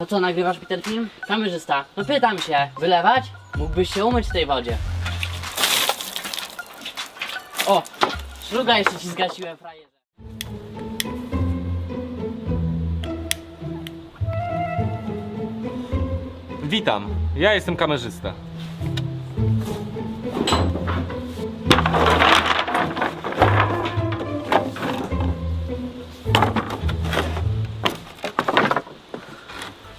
To co, nagrywasz mi ten film? Kamerzysta, no pytam się, wylewać? Mógłbyś się umyć w tej wodzie. O, szluga jeszcze ci zgasiłem, frajerze. Witam, ja jestem kamerzysta.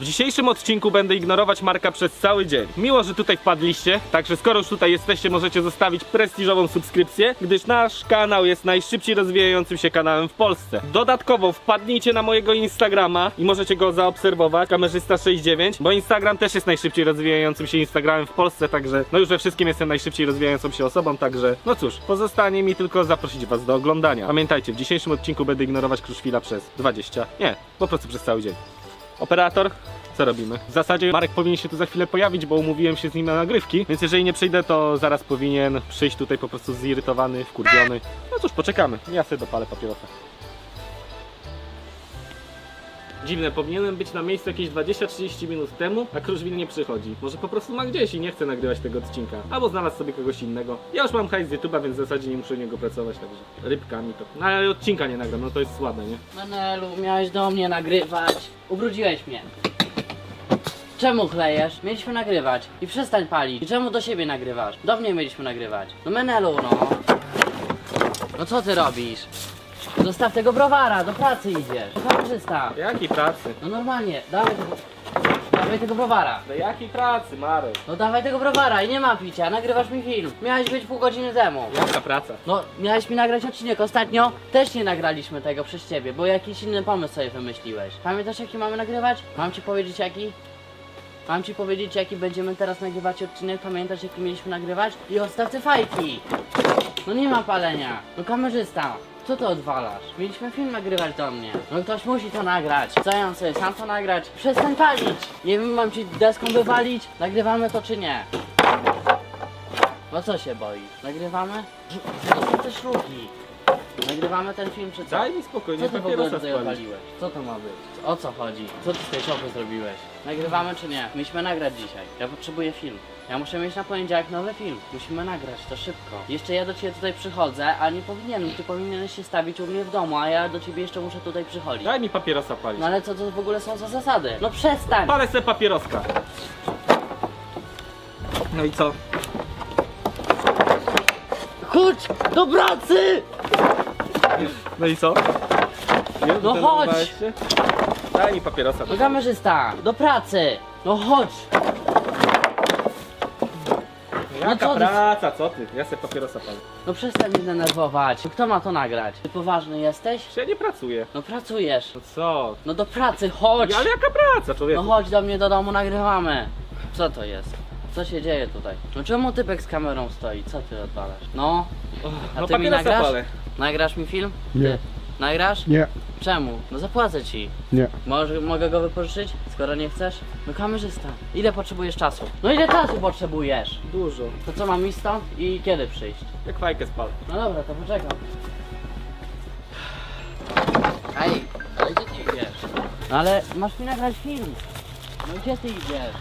W dzisiejszym odcinku będę ignorować Marka przez cały dzień. Miło, że tutaj wpadliście, także skoro już tutaj jesteście, możecie zostawić prestiżową subskrypcję, gdyż nasz kanał jest najszybciej rozwijającym się kanałem w Polsce. Dodatkowo wpadnijcie na mojego Instagrama i możecie go zaobserwować, kamerzysta69, bo Instagram też jest najszybciej rozwijającym się Instagramem w Polsce, także no już we wszystkim jestem najszybciej rozwijającą się osobą, także no cóż, pozostanie mi tylko zaprosić was do oglądania. Pamiętajcie, w dzisiejszym odcinku będę ignorować Kruszwila przez 20, nie, po prostu przez cały dzień. Operator, co robimy? W zasadzie Marek powinien się tu za chwilę pojawić, bo umówiłem się z nim na nagrywki, więc jeżeli nie przyjdę, to zaraz powinien przyjść tutaj po prostu zirytowany, wkurwiony. No cóż, poczekamy. Ja sobie dopalę papierosa. Dziwne, powinienem być na miejscu jakieś 20-30 minut temu, a Kruszwil nie przychodzi. Może po prostu ma gdzieś i nie chce nagrywać tego odcinka. Albo znalazł sobie kogoś innego. Ja już mam hajs z YouTube'a, więc w zasadzie nie muszę u niego pracować, także rybkami to. No ale odcinka nie nagram, no to jest słabe, nie? Menelu, miałeś do mnie nagrywać. Ubrudziłeś mnie. Czemu chlejesz? Mieliśmy nagrywać. I przestań palić. I czemu do siebie nagrywasz? Do mnie mieliśmy nagrywać. No Menelu, no. No co ty robisz? Zostaw tego browara, do pracy idziesz. Kamerzysta. Jakiej pracy? No normalnie, dawaj tego... Dawaj tego browara. Do jakiej pracy, Marek? No dawaj tego browara i nie ma picia, nagrywasz mi film. Miałeś być pół godziny temu. Jaka praca? No, miałeś mi nagrać odcinek ostatnio. Też nie nagraliśmy tego przez ciebie, bo jakiś inny pomysł sobie wymyśliłeś. Pamiętasz jaki mamy nagrywać? Mam ci powiedzieć jaki? Mam ci powiedzieć jaki będziemy teraz nagrywać odcinek, pamiętasz jaki mieliśmy nagrywać? I odstaw te fajki! No nie ma palenia. No kamerzysta, co to odwalasz? Mieliśmy film nagrywać do mnie. No ktoś musi to nagrać. Co ja sobie sam to nagrać? Przestań palić! Nie wiem, mam ci deską wywalić? Nagrywamy to czy nie? No co się boisz? Nagrywamy? To są te szluki. Nagrywamy ten film czy co? Daj mi spokojnie, Co ty w ogóle papierosa tutaj spalić. odwaliłeś? Co to ma być? O co chodzi? Co ty z tej czopy zrobiłeś? Nagrywamy czy nie? Musimy nagrać dzisiaj. Ja potrzebuję film. Ja muszę mieć na poniedziałek nowy film. Musimy nagrać to szybko. Jeszcze ja do ciebie tutaj przychodzę, a nie powinienem. Ty powinieneś się stawić u mnie w domu, a ja do ciebie jeszcze muszę tutaj przychodzić. Daj mi papierosa palić. No ale co to w ogóle są za zasady? No przestań! Palę sobie papieroska. No i co? Chodź do pracy! No i co? Nie, No zdenerwowałeś chodź. się? Daj mi papierosa. No kamerzysta, do pracy! No chodź! Jaka co ty- praca, co ty? Ja sobie papierosa palę. No przestań mnie denerwować. Kto ma to nagrać? Ty poważny jesteś? Ja nie pracuję? No pracujesz. No co? No do pracy, chodź! Ale jaka praca, No człowieku? chodź do mnie do domu, nagrywamy. Co to jest? Co się dzieje tutaj? No czemu typek z kamerą stoi? Co ty odwalasz? No, a no ty mi nagrasz? palę. Nagrasz mi film? Nie. Ty. Nagrasz? Nie, Czemu? No zapłacę ci. nie. Może, mogę go wypożyczyć, skoro nie chcesz? No kamerzysta, ile potrzebujesz czasu? No ile czasu potrzebujesz? Dużo. To co, mam stąd i kiedy przyjść? Jak fajkę spalę. No dobra, to poczekam. Ej, ale gdzie ty idziesz? No ale masz mi nagrać film. No gdzie ty idziesz?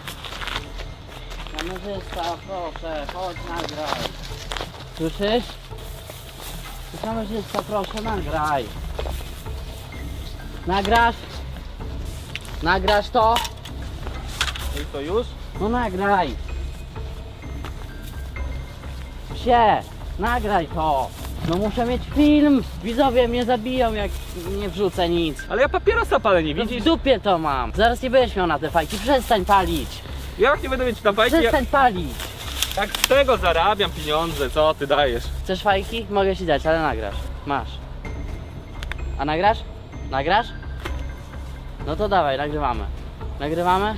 Kamerzysta, proszę, chodź nagraj. Słyszysz? Kamerzysta, proszę nagraj. Nagrasz? Nagrasz to? I to już? No nagraj. Psie, nagraj to. No muszę mieć film. Widzowie mnie zabiją jak nie wrzucę nic. Ale ja papierosa palę, nie No w widzisz? dupie to mam. Zaraz nie będziesz miał na te fajki. Przestań palić. Jak nie będę mieć na fajki? Ja... Przestań palić. Jak z tego zarabiam pieniądze, co ty dajesz? Chcesz fajki? Mogę ci dać, ale nagrasz. Masz. A nagrasz? Nagrasz? No to dawaj, nagrywamy. Nagrywamy?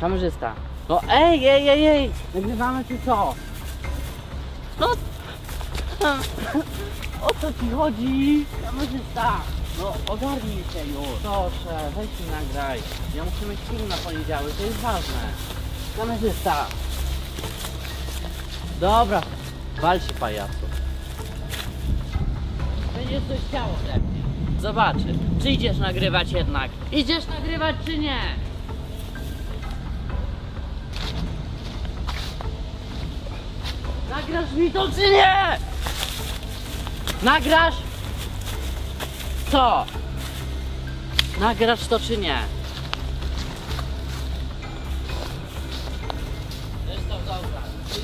Kamerzysta. No ej, ej, ej, ej! Nagrywamy czy co? No... O co ci chodzi? Kamerzysta! No ogarnij się już. Proszę, weź mi nagraj. Ja muszę mieć film na poniedziałek, to jest ważne. Kamerzysta! Dobra, wal się pajacu. Będziesz coś chciał ode mnie. Zobaczy, czy idziesz nagrywać jednak. Idziesz nagrywać czy nie? Nagrasz mi to czy nie? Nagrasz? Co? Nagrasz to czy nie?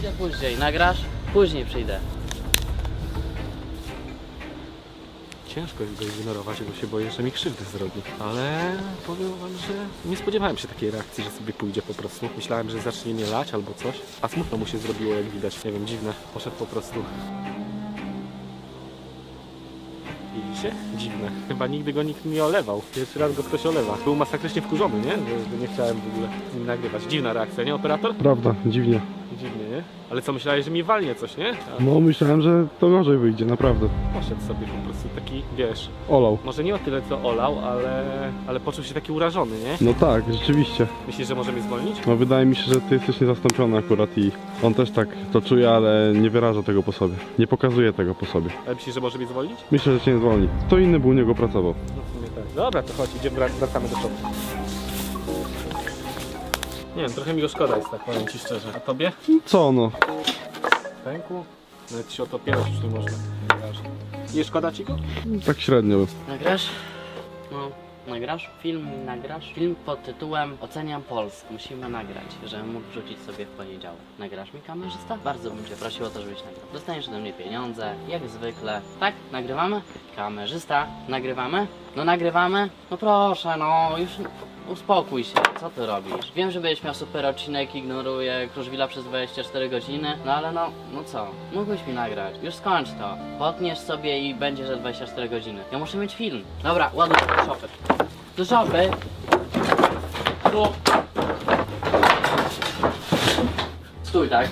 Przyjdę później. Nagrasz? Później przyjdę. Ciężko jest go ignorować, bo się boję, że mi krzywdy zrobi. Ale powiem wam, że nie spodziewałem się takiej reakcji, że sobie pójdzie po prostu. Myślałem, że zacznie mnie lać albo coś. A smutno mu się zrobiło, jak widać. Nie wiem, dziwne. Poszedł po prostu. Widzicie? Dziwne. Chyba nigdy go nikt nie olewał. Pierwszy raz go ktoś olewa. Był masakrycznie wkurzony, nie? Że, że nie chciałem w ogóle z nim nagrywać. Dziwna reakcja, nie operator? Prawda, dziwnie. Dziwnie, nie? Ale co, myślałeś, że mi walnie coś, nie? A No myślałem, że to gorzej wyjdzie, naprawdę. poszedł sobie po prostu taki, wiesz, Olał. Może nie o tyle co olał, ale, ale poczuł się taki urażony, nie? No tak, rzeczywiście. Myślisz, że może mnie zwolnić? No wydaje mi się, że ty jesteś niezastąpiony akurat i on też tak to czuje, ale nie wyraża tego po sobie. Nie pokazuje tego po sobie. Ale myślisz, że może mnie zwolnić? Myślę, że cię nie zwolni. Kto inny był u niego pracował? No w sumie tak. Dobra, to chodź, idziemy, wrac- wracamy do shopu. Nie wiem, trochę mi go szkoda jest, tak powiem ci szczerze. A tobie? Co no? Pęku? Nawet się o to opierać już nie można. Nie szkoda ci go? Tak średnio. Nagrasz? No, nagrasz? Film nagrasz? Film pod tytułem Oceniam Polskę. Musimy nagrać, żebym mógł wrzucić sobie w poniedziałek. Nagrasz mi kamerzysta? Bardzo bym cię prosił o to, żebyś nagrał. Dostaniesz ode mnie pieniądze, jak zwykle. Tak? Nagrywamy? Kamerzysta? Nagrywamy? No nagrywamy? No proszę, no już uspokój się. Co ty robisz? Wiem, że będziesz miał super odcinek, ignoruję Kruszwila przez 24 godziny, no ale no, no co? Mógłbyś mi nagrać. Już skończ to. Potniesz sobie i będzie, że 24 godziny. Ja muszę mieć film. Dobra, ładuj do szopy. Do szopy. Tu. Stój tak.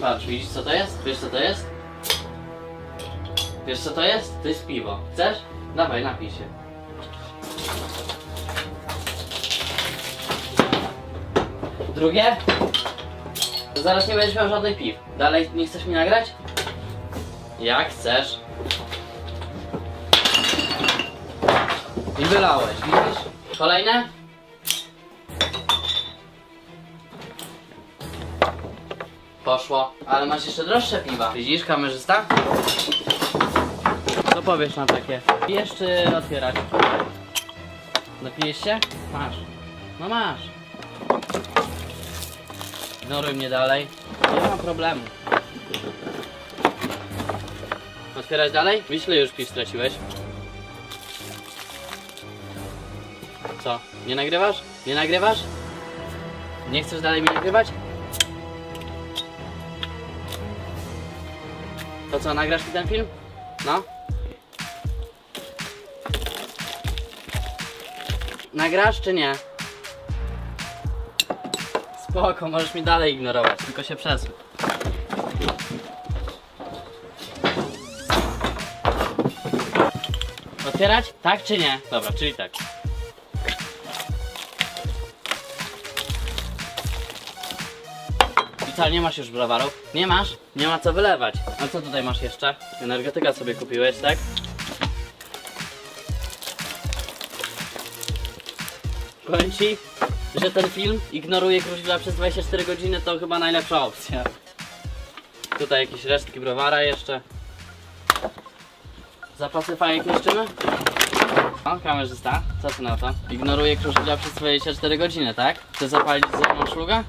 Patrz, widzisz co to jest? Wiesz co to jest? Wiesz co to jest? To jest piwo. Chcesz? Dawaj, napij się. Drugie? Zaraz nie będziesz miał żadnej piw. Dalej nie chcesz mi nagrać? Jak chcesz. I wylałeś, widzisz? Kolejne? Poszło. Ale masz jeszcze droższe piwa. Widzisz, kamerzysta? Co powiesz na takie? Pijesz czy otwierać? Napijesz się? Masz. No masz. Ignoruj mnie dalej. Nie ma problemu. Otwierać dalej? Ile już piw straciłeś? Co? Nie nagrywasz? Nie nagrywasz? Nie chcesz dalej mi nagrywać? To co, nagrasz ten film? No? Nagrasz czy nie? Spoko, możesz mi dalej ignorować, tylko się przesuń. Otwierać? Tak czy nie? Dobra, czyli tak. I nie masz już browarów? Nie masz? Nie ma co wylewać. A co tutaj masz jeszcze? Energetyka sobie kupiłeś, tak? Powiem że ten film ignoruje Kruszwila przez 24 godziny, to chyba najlepsza opcja. Tutaj jakieś resztki browara jeszcze. Zapasy fajek niszczymy? O, kamerzysta, co ty na to? Ignoruje Kruszwila przez 24 godziny, tak? Chce zapalić ze mną szluga?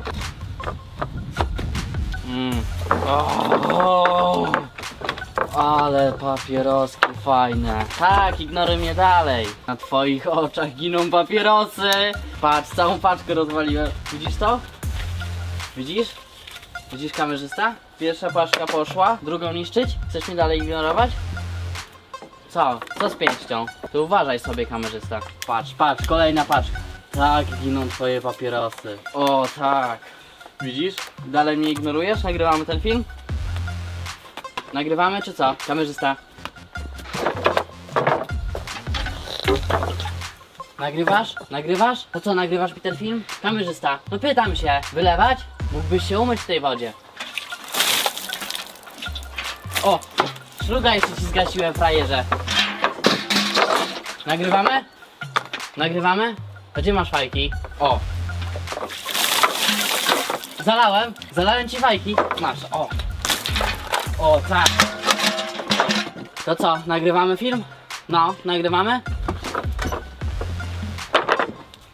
Mm. O, ale papieroski fajne. Tak, ignoruj mnie dalej. Na twoich oczach giną papierosy. Patrz, całą paczkę rozwaliłem. Widzisz to? Widzisz? Widzisz kamerzysta? Pierwsza paczka poszła, drugą niszczyć? Chcesz mnie dalej ignorować? Co? Co z pięścią? To uważaj sobie kamerzysta. Patrz, patrz, kolejna paczka. Tak, giną twoje papierosy. O, tak. Widzisz? Dalej mnie ignorujesz? Nagrywamy ten film? Nagrywamy czy co? Kamerzysta. Nagrywasz? Nagrywasz? To co, nagrywasz ten film? Kamerzysta. No pytam się, wylewać? Mógłbyś się umyć w tej wodzie. O! Szluga jeszcze ci zgasiłem, frajerze. Nagrywamy? Nagrywamy? A gdzie masz fajki? O! Zalałem, zalałem ci fajki. Masz, o. O, tak. To co, nagrywamy film? No, nagrywamy?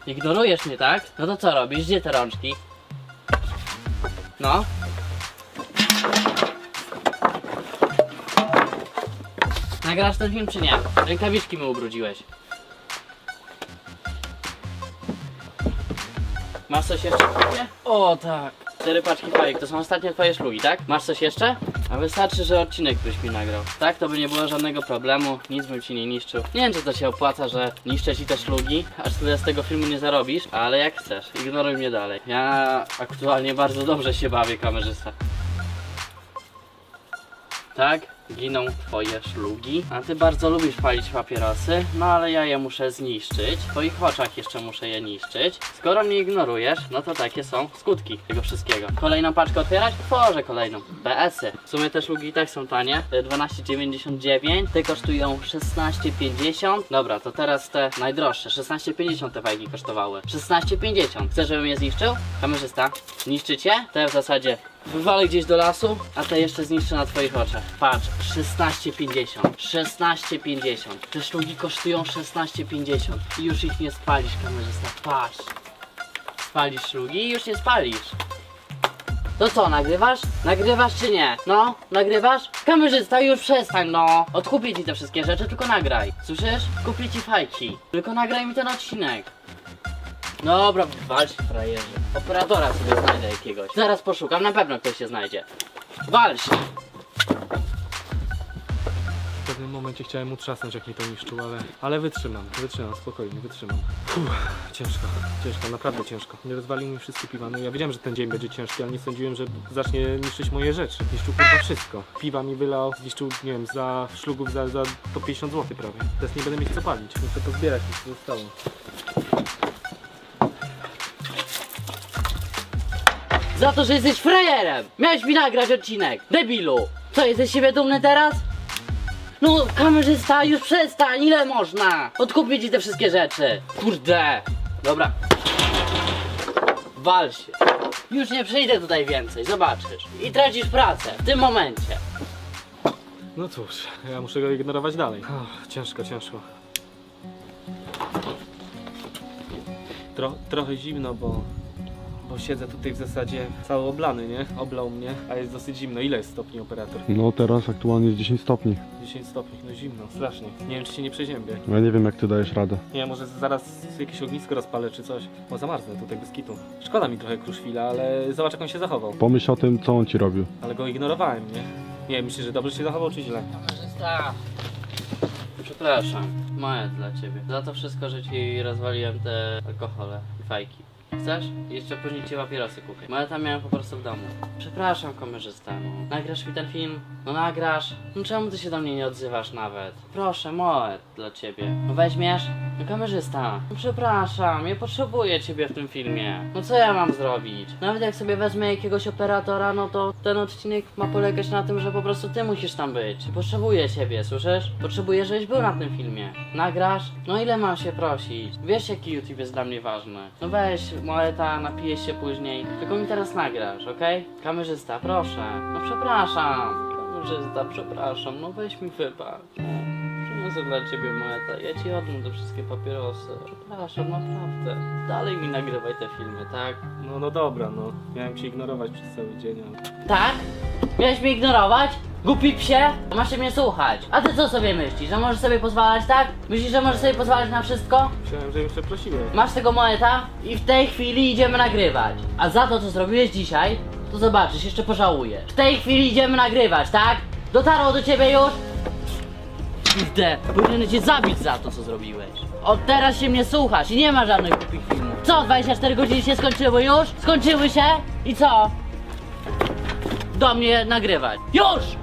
Ignorujesz mnie, tak? No to co robisz? Gdzie te rączki? No. Nagrasz ten film czy nie? Rękawiczki mi ubrudziłeś. Masz coś jeszcze? O tak. Cztery paczki fajek, to są ostatnie twoje szlugi, tak? Masz coś jeszcze? A wystarczy, że odcinek byś mi nagrał. Tak, to by nie było żadnego problemu, nic bym ci nie niszczył. Nie wiem, czy to się opłaca, że niszczę ci te szlugi, aż tyle z tego filmu nie zarobisz, ale jak chcesz, ignoruj mnie dalej. Ja aktualnie bardzo dobrze się bawię, kamerzysta. Tak, giną twoje szlugi. A ty bardzo lubisz palić papierosy, no ale ja je muszę zniszczyć. W twoich oczach jeszcze muszę je niszczyć. Skoro mnie ignorujesz, no to takie są skutki tego wszystkiego. Kolejną paczkę otwierać? Tworzę kolejną. BS-y. W sumie te szlugi i tak są tanie. Te 12,99. Te kosztują 16,50. Dobra, to teraz te najdroższe. 16,50 te fajki kosztowały. 16,50. Chcesz, żebym je zniszczył? Kamerzysta, niszczycie? Te w zasadzie Wywalę gdzieś do lasu, a te jeszcze zniszczę na twoich oczach. Patrz, 16,50. 16,50. Te szlugi kosztują 16,50. I już ich nie spalisz, kamerzysta. Patrz. Spalisz szlugi i już nie spalisz. To co, nagrywasz? Nagrywasz czy nie? No, nagrywasz? Kamerzysta, już przestań, no. Odkupię ci te wszystkie rzeczy, tylko nagraj. Słyszysz? Kupię ci fajki. Tylko nagraj mi ten odcinek. Dobra, walcz frajerzy. Operatora sobie znajdę jakiegoś. Zaraz poszukam, na pewno ktoś się znajdzie. Walcz! W pewnym momencie chciałem utrzasnąć, jak mi to niszczył, ale, ale wytrzymam, wytrzymam, spokojnie, wytrzymam. Uff, ciężko, ciężko, naprawdę ciężko. Nie rozwalił mi wszystkie piwa. No ja wiedziałem, że ten dzień będzie ciężki, ale nie sądziłem, że zacznie niszczyć moje rzeczy. Niszczył kurwa wszystko. Piwa mi wylał, zniszczył, nie wiem, za szlugów za, za to 50 zł prawie. Teraz nie będę mieć co palić, muszę pozbierać, co zostało. Za to, że jesteś frajerem! Miałeś mi nagrać odcinek! Debilu! Co, jesteś siebie dumny teraz? No, kamerzysta, już przestań, ile można? Odkupię ci te wszystkie rzeczy. Kurde! Dobra. Wal się. Już nie przyjdę tutaj więcej, zobaczysz. I tracisz pracę, w tym momencie. No cóż, ja muszę go ignorować dalej. Ciężko, ciężko. Tro, trochę zimno, bo, bo siedzę tutaj w zasadzie cały oblany, nie? Oblał mnie, a jest dosyć zimno. Ile jest stopni operator? No teraz aktualnie jest 10 stopni. 10 stopni, no zimno, strasznie. Nie wiem, czy się nie przeziębię. Ja nie wiem jak ty dajesz radę. Nie, może zaraz jakieś ognisko rozpalę czy coś, bo zamarznę tutaj bez kitu. Szkoda mi trochę Kruszwila, ale zobacz jak on się zachował. Pomyśl o tym co on ci robił. Ale go ignorowałem, nie? Nie wiem, myślisz, że dobrze się zachował, czy źle? Kamerzysta. Przepraszam, moje dla ciebie. Za to wszystko, że ci rozwaliłem te alkohole i fajki. Chcesz? Jeszcze później ci papierosy kupię. Moje tam miałem po prostu w domu. Przepraszam, kamerzysta. No. Nagrasz mi ten film? No nagrasz. No czemu ty się do mnie nie odzywasz nawet? Proszę, moje dla ciebie. No weźmiesz? No kamerzysta. No przepraszam, ja potrzebuję ciebie w tym filmie. No co ja mam zrobić? Nawet jak sobie wezmę jakiegoś operatora, no to ten odcinek ma polegać na tym, że po prostu ty musisz tam być. Potrzebuję ciebie, słyszysz? Potrzebuję, żebyś był na tym filmie. Nagrasz? No ile mam się prosić? Wiesz jaki YouTube jest dla mnie ważny. No weź, Moeta, napijesz się później. Tylko mi teraz nagrasz, okej? Kamerzysta, proszę. No przepraszam. Kamerzysta, przepraszam. No weź mi wybacz. Przyniosę dla ciebie Moeta. Ja ci oddam te wszystkie papierosy. Przepraszam, naprawdę. Dalej mi nagrywaj te filmy, tak? No, no dobra, no. Miałem cię ignorować przez cały dzień, ale... Tak? Miałeś mnie ignorować? Głupi psie? Masz się mnie słuchać. A ty co sobie myślisz? Że możesz sobie pozwalać, tak? Myślisz, że możesz sobie pozwalać na wszystko? Myślałem, że mnie przeprosiłeś. Masz tego moeta i w tej chwili idziemy nagrywać. A za to, co zrobiłeś dzisiaj, to zobaczysz, jeszcze pożałujesz. W tej chwili idziemy nagrywać, tak? Dotarło do ciebie już? Kurde, powinienem cię zabić za to, co zrobiłeś. Od teraz się mnie słuchasz i nie ma żadnych głupich filmów. Co, 24 godziny się skończyły już? Skończyły się? I co? Do mnie nagrywać. Już!